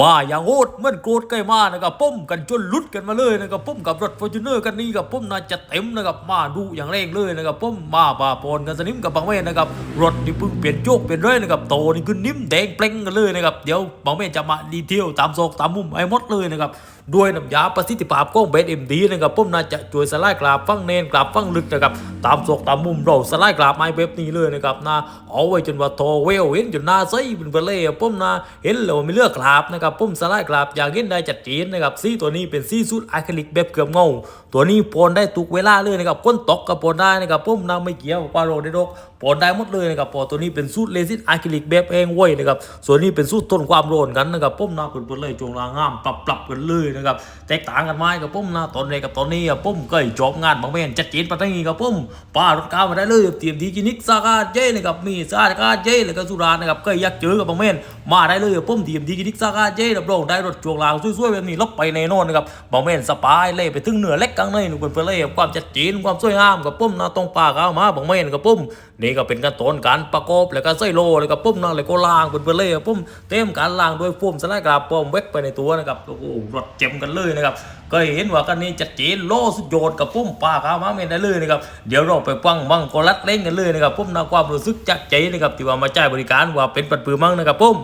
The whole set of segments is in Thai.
มาอย่างโอดเมื่อโกรธใกล้มานะครับปุ้มกันจนลุดกันมาเลยนะครับปุ้มกับรถฟอร์จูเนอร์กันนี้กับปุ้มน่าจะเต็มนะครับมาดูอย่างแรงเลยนะครับปุ้มมาบาปอนกันสนิมกับบางเมนนะครับรถนี่เพิ่งเปลี่ยนโจกเปลี่ยนเรื่อยนะครับโตนี่คือนิ่มแดงเปล่งกันเลยนะครับเดี๋ยวบางเมนจะมาดีเทลตามโซกตามมุมไอ้หมดเลยนะครับด้วยน้ำยาประสิทธิภาพของเบสเอ็มดีนะครับปุ้มน่าจะช่วยสลายกราบฟังเนนกราบฟังลึกนะครับตามโซกตามมุมเราสลายกราบไม้เว็บนี้เลยนะครับนะเอาไว้จนว่าโทเวลเห็นจนหน้าใสเป็นเบลเล่ปุ้มนะเห็นแล้วมีเลือกกราบนะครับปุ้มสลายกราบอยางเห็นได้จัดเจนนะครับสีตัวนี้เป็นสีสูตอะคริลิกแบบเกือบเงา ตัวนี้ปนได้ทุกเวลาเลยนะครับก้นตกก็ปนได้นะครับปุ้มนะไม่เกี่ยวปาโรดดกปนได้หมดเลยนะครับพอตัวนี้เป็นสูตรเลซิสอะคริลิกแบบเองเว้ยนะครับส่วนนี้เป็นสูตรต้นความโรนกันนะครับปุ้มนะเป็นเปเลยจงรางงามปรับปรับกันเลยนะครับแตกต่างกันไหมกับปุ้มนะตอนนี้กับตอนนี้อะปุ้มก็จบงานบางแม่นจัดเจนปัตตานีกับปุ้มป้ารถก้าวมาได้เลยเตรียมทีกินิกซากาเจนะครับมีซากาเจแล้วก็สุรานะครับก็อยากเจอกับบางแม่นมาได้เลยปุ้มเตรียมทีกินิกซากาเจรับรองได้รถจงรางสวยๆแบบนี้ลบไปแน่นอนนะครับบางแม่นสปายเล่ไปถึงเหนือเล็กกลางในหนุ่มเป็นเปเลยความจัดเจนความสวยงามกับปุ้มนะตรงปาก้ามาบางแม่นกับปุ้มนี่ก็เป็นการตอนการประกอบแล้วก็ใส่โลแล้วก็ปุ้มนะแล้วก็ล่างเป็นเปเลยปุ้มเต็มการล่างด้วยโฟมสไลด์กราบปอมเวกไปในตัวนะครับโอ้โหรถเจ็มกันเลยนะครับก็เห็นว่ากันนี้จัดเจนโลสุดโยดกับปุ้มป้าข้ามาเมนได้เลยนะครับเดี๋ยวเราไปฟังบังกอลัดเล่นกันเลยนะครับปุ้มนาความรู้สึกจักใจนะครับที่ว่ามาจ่ายบริการว่าเป็นปัดปือมั่งนะครับปุ้ม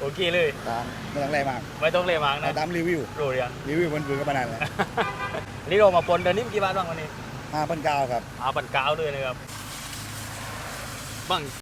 โอเคโอเคเลย ตามไม่ต้องแรงมากไม่ต้องเลยมากเอานะตามรีวิว รู้เรียงรีวิวมันปืนก็มานานแล้วนี่เรามาปนเดือนนี้กี่บาทบ้างวันนี้ห้าพันเก้าครับ อาปันเก้าเลยนะครับบ้าง